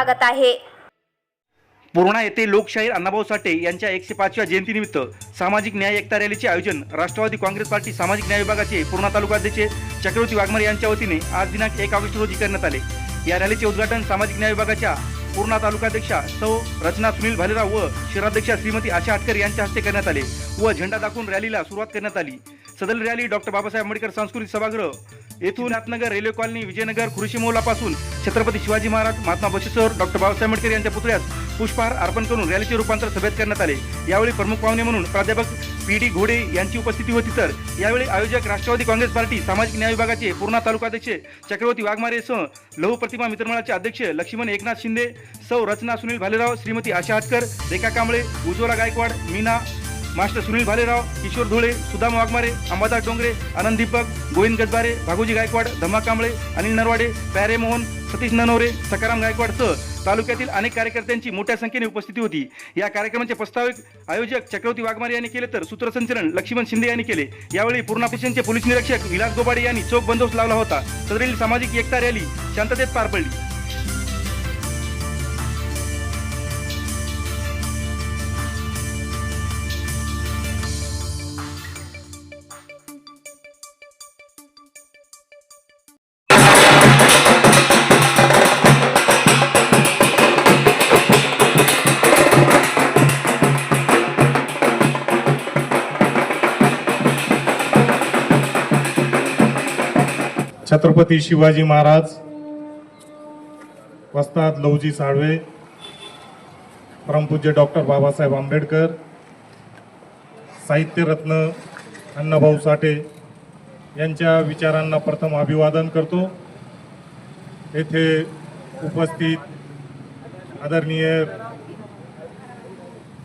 स्वागत आहे. पूर्णा येथे लोकशाहीर अण्णाभाऊ साठे यांच्या एकशे पाचव्या जयंतीनिमित्त सामाजिक न्याय एकता रॅलीचे आयोजन राष्ट्रवादी काँग्रेस पार्टी सामाजिक न्याय विभागाचे पूर्णा तालुका तालुकाध्यक्ष चक्रवर्ती वाघमारे यांच्या वतीने आज दिनांक एक ऑगस्ट रोजी करण्यात आले. या रॅलीचे उद्घाटन सामाजिक न्याय विभागाच्या पूर्णा तालुकाध्यक्षा सौ रचना सुनील भालेराव व शहराध्यक्षा श्रीमती आशा आटकर यांच्या हस्ते करण्यात आले व झेंडा दाखवून रॅलीला सुरुवात करण्यात आली. सदर रॅली डॉक्टर बाबासाहेब आंबेडकर सांस्कृतिक सभागृह येथून नाथनगर रेल्वे कॉलनी विजयनगर कृषी मोलापासून छत्रपती शिवाजी महाराज महात्मा बसवेश्वर डॉक्टर बाबासाहेब आंबेडकर यांच्या पुतळ्यास पुष्पहार अर्पण करून रॅलीचे रूपांतर सभेत करण्यात आले. यावेळी प्रमुख पाहुणे म्हणून प्राध्यापक पी डी घोडे यांची उपस्थिती होती तर यावेळी आयोजक राष्ट्रवादी काँग्रेस पार्टी सामाजिक न्याय विभागाचे पूर्णा तालुकाध्यक्ष चक्रवर्ती वाघमारेसह लहू प्रतिमा मित्रमंडळाचे अध्यक्ष लक्ष्मण एकनाथ शिंदे सौ रचना सुनील भालेराव श्रीमती आशा हाटकर रेखा कांबळे उज्ज्वला गायकवाड मीना मास्टर सुनील भालेराव किशोर धुळे सुदाम वाघमारे अंबादास डोंगरे आनंद दीपक गोविंद गजबारे भागोजी गायकवाड धम्मा कांबळे अनिल नरवाडे प्यारे मोहन सतीश ननवरे सकाराम गायकवाड सह तालुक्यातील अनेक कार्यकर्त्यांची मोठ्या संख्येने उपस्थिती होती. या कार्यक्रमाचे प्रस्ताविक आयोजक चक्रवर्ती वाघमारे यांनी केले तर सूत्रसंचलन लक्ष्मण शिंदे यांनी केले. यावेळी पूर्णा पोलीस निरीक्षक विलास गोबाडे यांनी चोख बंदोबस्त लावला होता. सदरील सामाजिक एकता रॅली शांततेत पार पडली. छत्रपती शिवाजी महाराज वस्ताद लवजी साळवे परमपूज्य डॉक्टर बाबासाहेब आंबेडकर साहित्यरत्न अण्णाभाऊ साठे यांच्या विचारांना प्रथम अभिवादन करतो. येथे उपस्थित आदरणीय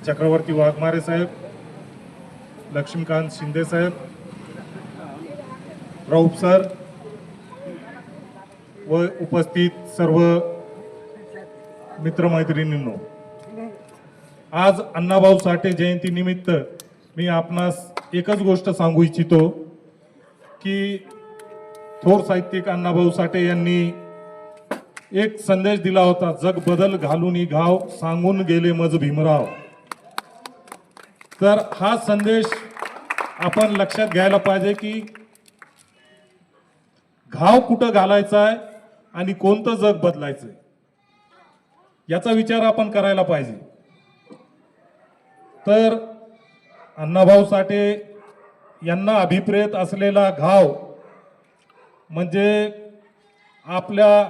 चक्रवर्ती वाघमारे साहेब लक्ष्मीकांत शिंदे साहेब राऊप सर व उपस्थित सर्व मित्रमैत्रिणींनो. आज अण्णाभाऊ साठे जयंती निमित्त मी आपणास एकच गोष्ट सांगू इच्छितो की थोर साहित्यिक अण्णाभाऊ साठे यांनी एक संदेश दिला होता जग बदल घालून घाव सांगून गेले मज भीमराव. तर हा संदेश आपण लक्षात घ्यायला पाहिजे की घाव कुठं घालायचा आहे? आणि कोणतं जग बदलायचं याचा विचार आपण करायला पाहिजे. तर अण्णाभाऊ साठे यांना अभिप्रेत असलेला घाव म्हणजे आपल्या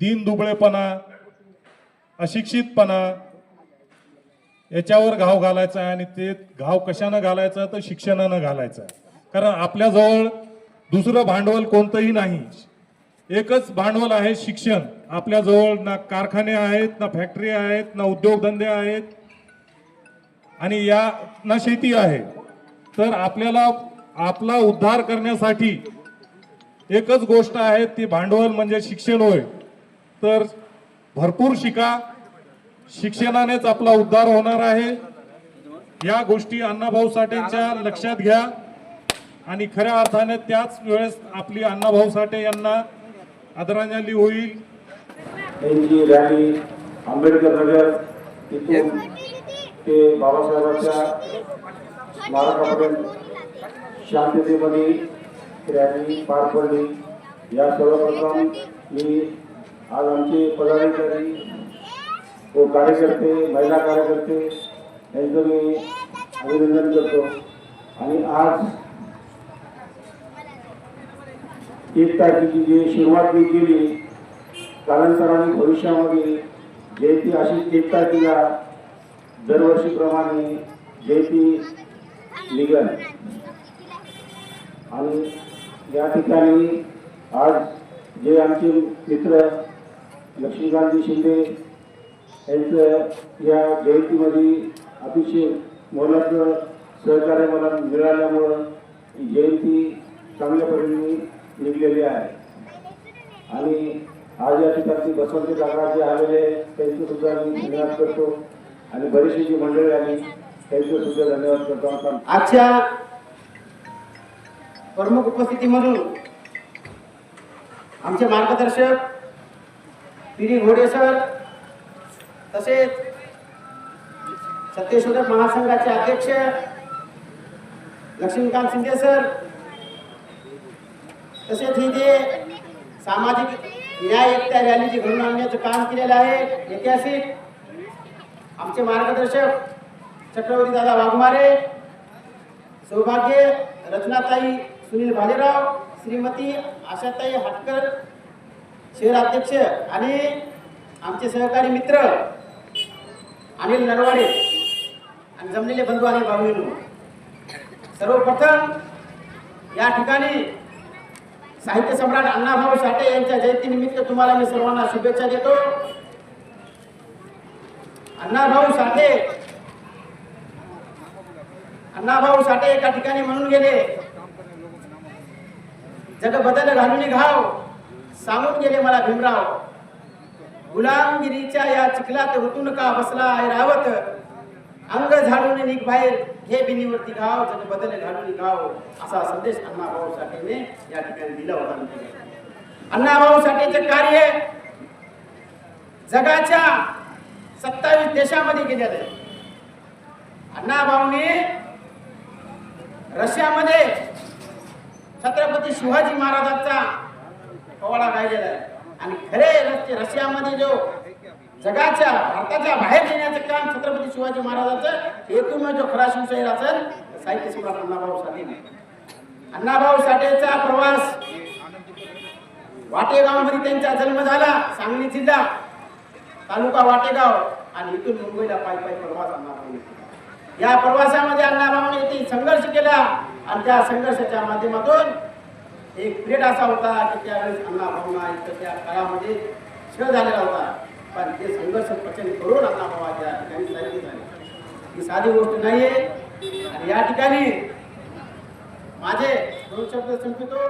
दीनदुबळेपणा अशिक्षितपणा याच्यावर घाव घालायचा आहे आणि ते घाव कशानं घालायचा तर शिक्षणानं घालायचा कारण आपल्याजवळ दुसरं भांडवल कोणतंही नाही. एकच भांडवल आहे शिक्षण. आपल्याजवळ ना कारखाने आहेत ना फॅक्टरी आहेत ना उद्योगधंदे आहेत. आणि या ना शेती आहे. तर आपल्याला आपला उद्धार करण्यासाठी एकच गोष्ट आहे ती भांडवल म्हणजे शिक्षण होय. तर भरपूर शिका. शिक्षणानेच आपला उद्धार होणार आहे. या गोष्टी अण्णाभाऊ साठेंच्या लक्षात घ्या. आणि खऱ्या अर्थाने त्याच वेळेस आपली अण्णाभाऊ साठे यांना आदरांजली होईल. त्यांची रॅली आंबेडकर नगर तिथून ते बाबासाहेबांच्या स्मारकापर्यंत शांततेमध्ये रॅली पार पडली. या सर्वप्रथम मी आज आमचे पदाधिकारी व कार्यकर्ते महिला कार्यकर्ते यांचं मी अभिनंदन करतो. आणि आज एक तारखेची जी सुरुवात मी केली कालांतराने भविष्यामध्ये जयंती अशी एक तारखेला दरवर्षीप्रमाणे जयंती निघल. आणि या ठिकाणी आज जे आमचे मित्र लक्ष्मीकांतजी शिंदे यांचं या जयंतीमध्ये अतिशय मोलाचं सहकार्य मला मिळाल्यामुळं जयंती चांगल्या पद्धतीने निघलेली आहे. आणि आज या ठिकाणची बसवंती काका आलेले त्यांचे सुद्धा मी धन्यवाद करतो. आणि बरीचशी जी मंडळी आली त्यांचे सुद्धा धन्यवाद करतो. आपण आजच्या प्रमुख उपस्थितीमधून आमचे मार्गदर्शक पिरी घोडे सर तसेच सत्यशोधक महासंघाचे अध्यक्ष लक्ष्मीकांत शिंदे सर तसेच ही जे सामाजिक न्याय एकता रॅली घडून आणण्याचं काम केलेलं आहे ऐतिहासिक आमचे मार्गदर्शक चक्रवर्ती दादा वाघमारे सौभाग्य रचनाताई सुनील भालेराव श्रीमती आशाताई हाटकर शहराध्यक्ष आणि आमचे सहकारी मित्र अनिल नरवाडे आणि जमलेले बंधू आणि भाऊ सर्वप्रथम या ठिकाणी साहित्य सम्राट अण्णाभाऊ साठे यांच्या जयंतीनिमित्त तुम्हाला मी सर्वांना शुभेच्छा देतो. अण्णाभाऊ साठे. अण्णाभाऊ साठे एका ठिकाणी म्हणून गेले. जग बदल घालून घाव सांगून गेले मला भीमराव. गुलामगिरीच्या या चिखलात ऋतून का बसला आहे रावत? अंग झाडून निघ बाहेर. घे बिनीवरती गाव जग बदल घालून गाव असा संदेश अण्णाभाऊ साठेने या ठिकाणी दिला होता अण्णाभाऊ साठेचे कार्य जगाच्या सत्तावीस देशामध्ये केलेलं आहे. अण्णाभाऊने रशियामध्ये छत्रपती शिवाजी महाराजांचा पोवाडा गायलेला आहे. आणि खरे रस्ते रशियामध्ये जो जगाच्या भारताच्या बाहेर नेण्याचं काम छत्रपती शिवाजी महाराजांचं एकूण जो खरा शिवशाहीर असेल साहित्य सम्राट अण्णाभाऊ साठे अण्णाभाऊ साठेचा प्रवास वाटेगावमध्ये त्यांचा जन्म झाला सांगली जिल्हा तालुका वाटेगाव आणि इथून मुंबईला पायी पायी प्रवास अण्णाभाऊ या प्रवासामध्ये अण्णाभाऊने इथे संघर्ष केला आणि त्या संघर्षाच्या माध्यमातून एक पिरियड असा होता की त्यावेळेस अण्णाभाऊना इथं त्या काळामध्ये छळ झालेला होता. पण ते संघर्ष पचन करून अण्णाभाऊ या ठिकाणी साहित्य झाले ही साधी गोष्ट नाहीये आणि या ठिकाणी माझे दोन शब्द संपितो